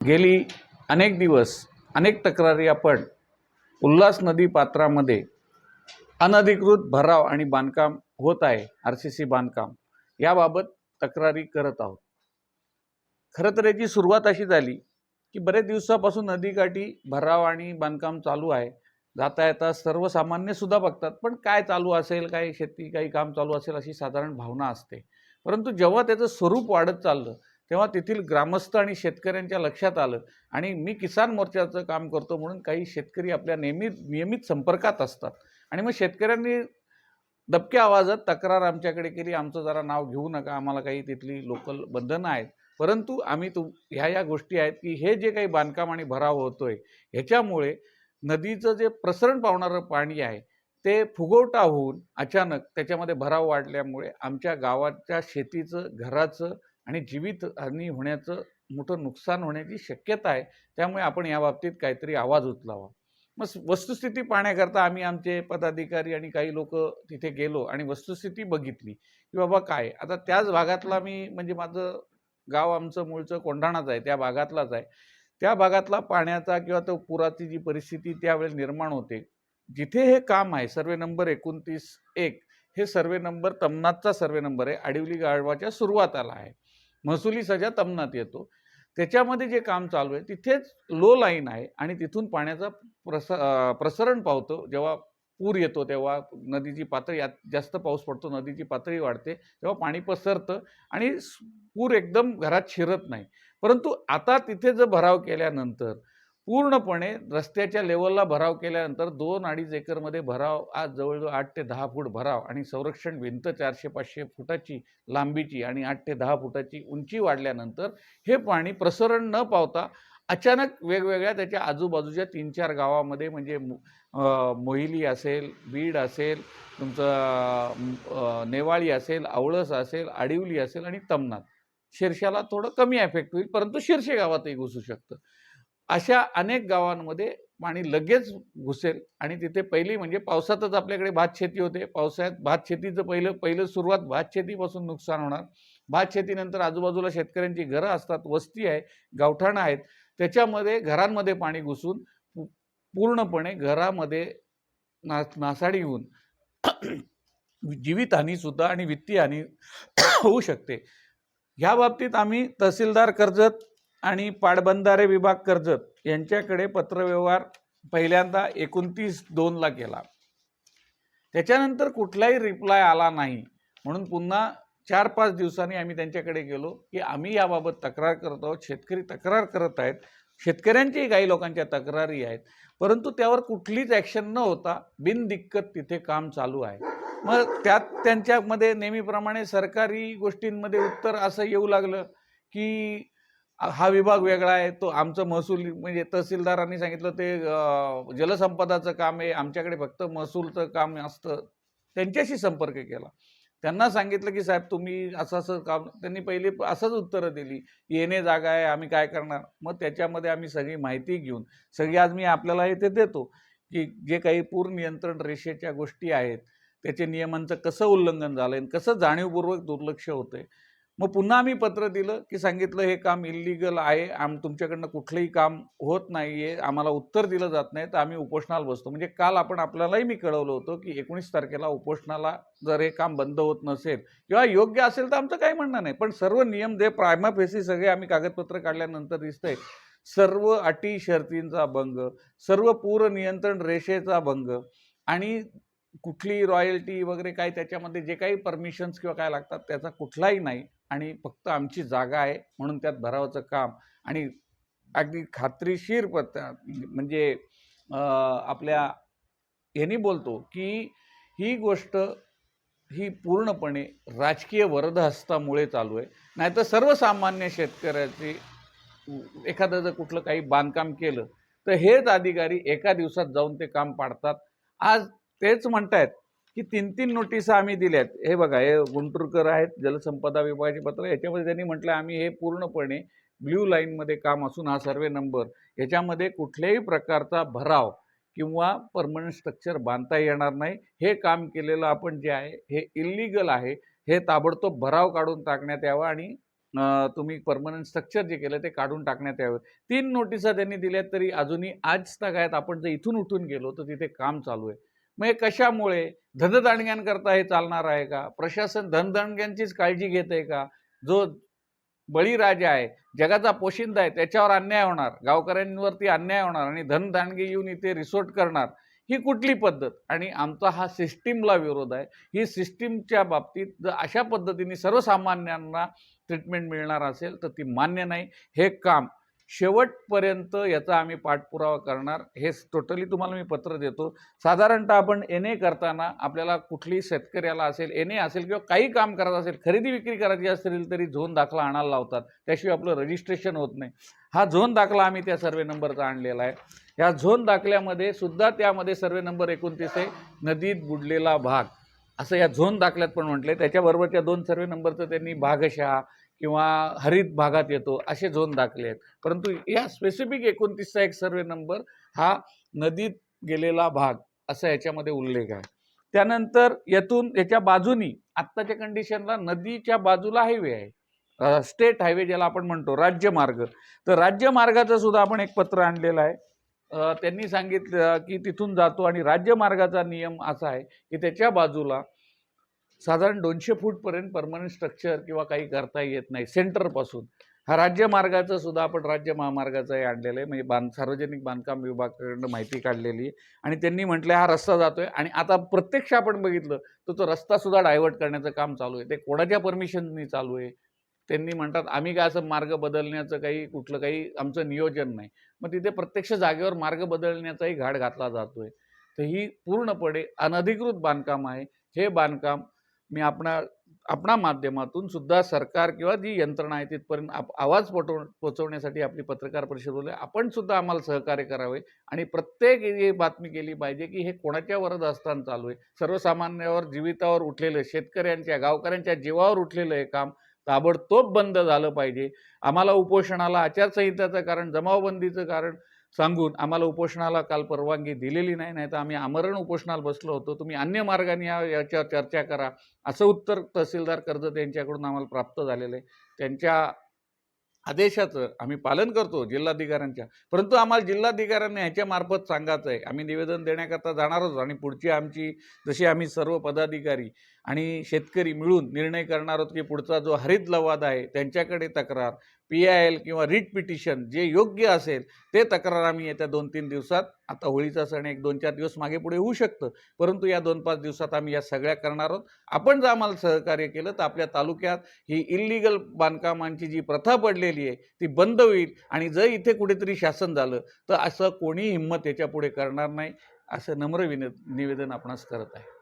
गेली अनेक दिवस अनेक तक्रारी आपण उल्हास नदी पात्रामध्ये अनधिकृत भराव आणि बांधकाम होत आहे आर सी सी बांधकाम. याबाबत तक्रारी करत आहोत. खरं तर याची सुरुवात अशी झाली की बरेच दिवसापासून नदीकाठी भराव आणि बांधकाम चालू आहे. जाता येता सर्वसामान्यसुद्धा बघतात पण काय चालू असेल काय शेती काही काम चालू असेल अशी साधारण भावना असते. परंतु जेव्हा त्याचं स्वरूप वाढत चाललं तेव्हा तेथील ग्रामस्थ आणि शेतकऱ्यांच्या लक्षात आलं. आणि मी किसान मोर्चाचं काम करतो म्हणून काही शेतकरी आपल्या नेहमी नियमित संपर्कात असतात. आणि मग शेतकऱ्यांनी दबक्या आवाजात तक्रार आमच्याकडे केली. आमचं जरा नाव घेऊ नका. आम्हाला काही तिथली लोकल बंधनं आहेत. परंतु आम्ही तु ह्या या गोष्टी आहेत की हे जे काही बांधकाम आणि भराव होतोय ह्याच्यामुळे नदीचं जे प्रसरण पावणारं पाणी आहे ते फुगवटा होऊन अचानक त्याच्यामध्ये भराव वाढल्यामुळे आमच्या गावाच्या शेतीचं घराचं आणि जीवितहानी होण्याचं मोठं नुकसान होण्याची शक्यता आहे. त्यामुळे आपण या बाबतीत काहीतरी आवाज उचलावा. मग वस्तुस्थिती पाहण्याकरता आम्ही आमचे पदाधिकारी आणि काही लोक तिथे गेलो आणि वस्तुस्थिती बघितली की बाबा काय? आता त्याच भागातला मी म्हणजे माझं गाव आमचं मूळचं कोंढाणाच आहे त्या भागातलाच आहे. त्या भागातला पाण्याचा किंवा तो पुराची जी परिस्थिती त्यावेळेस निर्माण होते. जिथे हे काम आहे सर्वे नंबर एकोणतीस एक हे सर्वे नंबर तमनाथचा सर्वे नंबर आहे. आडिवली गाढवाच्या सुरुवाताला आहे. महसुली सजा तमनात येतो. त्याच्यामध्ये जे काम चालू आहे तिथेच लो लाईन आहे आणि तिथून पाण्याचा प्रस प्रसरण पावतो. जेव्हा पूर येतो तेव्हा नदीची पातळी जास्त पाऊस पडतो नदीची पातळी वाढते तेव्हा पाणी पसरतं आणि पूर एकदम घरात शिरत नाही. परंतु आता तिथे जर भराव केल्यानंतर पूर्णपणे रस्त्याच्या लेवलला भराव केल्यानंतर दोन अडीच एकरमध्ये भराव आज जवळजवळ आठ ते दहा फूट भराव आणि संरक्षण भिंत चारशे पाचशे फुटाची लांबीची आणि आठ ते दहा फुटाची उंची वाढल्यानंतर हे पाणी प्रसरण न पावता अचानक वेगवेगळ्या त्याच्या आजूबाजूच्या तीन चार गावामध्ये म्हणजे मोहिली असेल बीड असेल तुमचं नेवाळी असेल आवळस असेल आडिवली असेल आणि तमनाथ. शिरशाला थोडं कमी एफेक्ट होईल परंतु शिरशे गावातही घुसू शकतं. अशा अनेक गावांमध्ये पाणी लगेच घुसेल. आणि तिथे पहिली म्हणजे पावसातच आपल्याकडे भात शेती होते. पावसाळ्यात भात शेतीचं पहिलं पहिलं सुरुवात भात शेतीपासून नुकसान होणार. भात शेतीनंतर आजूबाजूला शेतकऱ्यांची घरं असतात वस्ती आहे गावठाणं आहेत. त्याच्यामध्ये घरांमध्ये पाणी घुसून पूर्णपणे घरामध्ये ना नासाडी होऊन जीवितहानीसुद्धा आणि वित्तीय हानी होऊ शकते. ह्या बाबतीत आम्ही तहसीलदार कर्जत आणि पाटबंधारे विभाग कर्जत यांच्याकडे पत्रव्यवहार पहिल्यांदा एकोणतीस दोनला केला. त्याच्यानंतर कुठलाही रिप्लाय आला नाही. म्हणून पुन्हा चार पाच दिवसांनी आम्ही त्यांच्याकडे गेलो की आम्ही याबाबत तक्रार करत आहोत. शेतकरी तक्रार करत आहेत. शेतकऱ्यांच्याही काही लोकांच्या तक्रारी आहेत. परंतु त्यावर कुठलीच ॲक्शन न होता बिनदिक्कत तिथे काम चालू आहे. मग त्यात त्यांच्यामध्ये नेहमीप्रमाणे सरकारी गोष्टींमध्ये उत्तर असं येऊ लागलं की हा विभाग वेगळा आहे. तो आमचं महसूल म्हणजे तहसीलदारांनी सांगितलं ते जलसंपदाचं काम आहे. आमच्याकडे फक्त महसूलचं काम असतं. त्यांच्याशी संपर्क केला. त्यांना सांगितलं की साहेब तुम्ही असं असं काम त्यांनी पहिले असंच उत्तरं दिली. येणे जागा आहे आम्ही काय करणार? मग त्याच्यामध्ये आम्ही सगळी माहिती घेऊन सगळी आज मी आपल्याला ते देतो की जे काही पूर नियंत्रण रेषेच्या गोष्टी आहेत त्याचे नियमांचं कसं उल्लंघन झालं आहे कसं जाणीवपूर्वक दुर्लक्ष होतं आहे मग पुन्हा आम्ही पत्र दिलं की सांगितलं हे काम इलिगल आहे. आम तुमच्याकडनं कुठलंही काम होत नाही आहे आम्हाला उत्तर दिलं जात नाही. तर आम्ही उपोषणाला बसतो. म्हणजे काल आपण आपल्यालाही मी कळवलं होतं की एकोणीस तारखेला उपोषणाला जर हे काम बंद होत नसेल किंवा योग्य असेल तर आमचं काही म्हणणं नाही. पण सर्व नियम जे प्रायमा फेसी सगळे आम्ही कागदपत्र काढल्यानंतर दिसतंय. सर्व अटी शर्तींचा भंग सर्व पूर नियंत्रण रेषेचा भंग आणि कुठली रॉयल्टी वगैरे काय त्याच्यामध्ये जे काही परमिशन्स किंवा काय लागतात त्याचा कुठलाही नाही. आणि फक्त आमची जागा आहे म्हणून त्यात भरावाचं काम. आणि अगदी खात्रीशीर पत म्हणजे आपल्या यांनी बोलतो की ही गोष्ट ही पूर्णपणे राजकीय वरदहस्तामुळे चालू आहे. नाहीतर सर्वसामान्य शेतकऱ्याची एखादं जर कुठलं काही बांधकाम केलं तर हेच अधिकारी एका दिवसात जाऊन ते काम पाडतात. आज तेच म्हणतायत की तीन तीन नोटिसा आम्ही दिल्यात. हे बघा हे गुंटूरकर आहेत जलसंपदा विभागाचे पत्र याच्यामध्ये त्यांनी म्हटलं आम्ही हे पूर्णपणे ब्ल्यू लाईनमध्ये काम असून हा सर्वे नंबर याच्यामध्ये कुठल्याही प्रकारचा भराव किंवा परमनंट स्ट्रक्चर बांधता येणार नाही. हे काम केलेलं आपण जे आहे हे इल्लिगल आहे. हे ताबडतोब भराव काढून टाकण्यात यावं आणि तुम्ही परमनंट स्ट्रक्चर जे केलं ते काढून टाकण्यात यावं. तीन नोटिसा त्यांनी दिल्यात तरी अजूनही आज तगायत आपण जर इथून उठून गेलो तर तिथे काम चालू आहे. मग हे कशामुळे? धनदांडग्यांकरता हे चालणार आहे का? प्रशासन धनदांडग्यांचीच काळजी घेत आहे का? जो बळीराजा आहे जगाचा पोशिंदा आहे त्याच्यावर अन्याय होणार. गावकऱ्यांवरती अन्याय होणार आणि धनदांडगे येऊन इथे रिसोर्ट करणार ही कुठली पद्धत? आणि आमचा हा सिस्टीमला विरोध आहे. ही सिस्टीमच्या बाबतीत जर अशा पद्धतीने सर्वसामान्यांना ट्रीटमेंट मिळणार असेल तर ती मान्य नाही. हे काम शेवटपर्यंत याचा आम्ही पाठपुरावा करणार. हे टोटली तुम्हाला मी पत्र देतो. साधारणतः आपण एन ए करताना आपल्याला कुठलीही शेतकऱ्याला असेल एन ए असेल किंवा काही काम करायचं असेल खरेदी विक्री करायची असेल तरी झोन दाखला आणायला लावतात. त्याशिवाय आपलं रजिस्ट्रेशन होत नाही. हा झोन दाखला आम्ही त्या सर्वे नंबरचा आणलेला आहे. या झोन दाखल्यामध्ये सुद्धा त्यामध्ये सर्वे नंबर एकोणतीस आहे नदीत बुडलेला भाग. असं या झोन दाखल्यात पण म्हटलंय. त्याच्याबरोबरच्या दोन सर्वे नंबरचं त्यांनी भागशहा किंवा हरित भागात येतो असे झोन दाखले आहेत. परंतु या स्पेसिफिक एकोणतीसचा एक सर्वे नंबर हा नदीत गेलेला भाग असा याच्यामध्ये उल्लेख आहे. त्यानंतर यातून याच्या बाजूनी आत्ताच्या कंडिशनला नदीच्या बाजूला हायवे आहे. स्टेट हायवे ज्याला आपण म्हणतो राज्यमार्ग तर राज्यमार्गाचं सुद्धा आपण एक पत्र आणलेलं आहे. त्यांनी सांगितलं की तिथून जातो आणि राज्यमार्गाचा नियम असा आहे की त्याच्या बाजूला साधारण दोनशे फूटपर्यंत परमनंट स्ट्रक्चर किंवा काही करता येत नाही सेंटरपासून हा राज्यमार्गाचं सुद्धा आपण राज्य महामार्गाचं हे आणलेलं आहे. म्हणजे बांध सार्वजनिक बांधकाम विभागाकडनं माहिती काढलेली आहे. आणि त्यांनी म्हटलं हा रस्ता जातोय. आणि आता प्रत्यक्ष आपण बघितलं तर तो रस्ता सुद्धा डायव्हर्ट करण्याचं काम चालू आहे. ते कोणाच्या परमिशननी चालू आहे? त्यांनी म्हणतात आम्ही काय असं मार्ग बदलण्याचं काही कुठलं काही आमचं नियोजन नाही. मग तिथे प्रत्यक्ष जागेवर मार्ग बदलण्याचाही घाट घातला जातोय. तर ही पूर्णपणे अनधिकृत बांधकाम आहे. हे बांधकाम मी आपणा आपणा माध्यमातून सुद्धा सरकार किंवा जी यंत्रणा आहे तिथपर्यंत आप आवाज पोटव पोचवण्यासाठी आपली पत्रकार परिषद बोलली. आपण सुद्धा आम्हाला सहकार्य करावे आणि प्रत्येक ही बातमी केली पाहिजे की हे कोणाच्या वरद असताना चालू आहे? सर्वसामान्यावर जीवितावर उठलेलं शेतकऱ्यांच्या गावकऱ्यांच्या जीवावर उठलेलं हे काम ताबडतोब बंद झालं पाहिजे. आम्हाला उपोषणाला आचारसंहिताचं कारण जमावबंदीचं कारण सांगून आम्हाला उपोषणाला काल परवानगी दिलेली नाही नाही तर आम्ही आमरण उपोषणाला बसलो होतो. तुम्ही अन्य मार्गाने या याच्यावर चर्चा करा. असं उत्तर तहसीलदार कर्जत यांच्याकडून आम्हाला प्राप्त झालेलं आहे. त्यांच्या आदेशाचं आम्ही पालन करतो जिल्हाधिकाऱ्यांच्या. परंतु आम्हाला जिल्हाधिकाऱ्यांनी ह्याच्यामार्फत सांगायचं आहे. आम्ही निवेदन देण्याकरता जाणारच आणि पुढची आमची जशी आम्ही सर्व पदाधिकारी आणि शेतकरी मिळून निर्णय करणार आहोत की पुढचा जो हरित लवाद आहे त्यांच्याकडे तक्रार. पी आय एल किंवा रिट पिटिशन जे योग्य असेल ते तक्रार आम्ही येत्या दोन तीन दिवसात आता होळीचा सण एक दोन चार दिवस मागे पुढे होऊ शकतं. परंतु या दोन पाच दिवसात आम्ही या सगळ्या करणार आहोत. आपण जर आम्हाला सहकार्य केलं तर आपल्या तालुक्यात ही इल्लिगल बांधकामांची जी प्रथा पडलेली आहे ती बंद होईल. आणि जर इथे कुठेतरी शासन झालं तर असं कोणी हिंमत याच्यापुढे करणार नाही असं नम्र विन निवेदन आपणास करत आहे.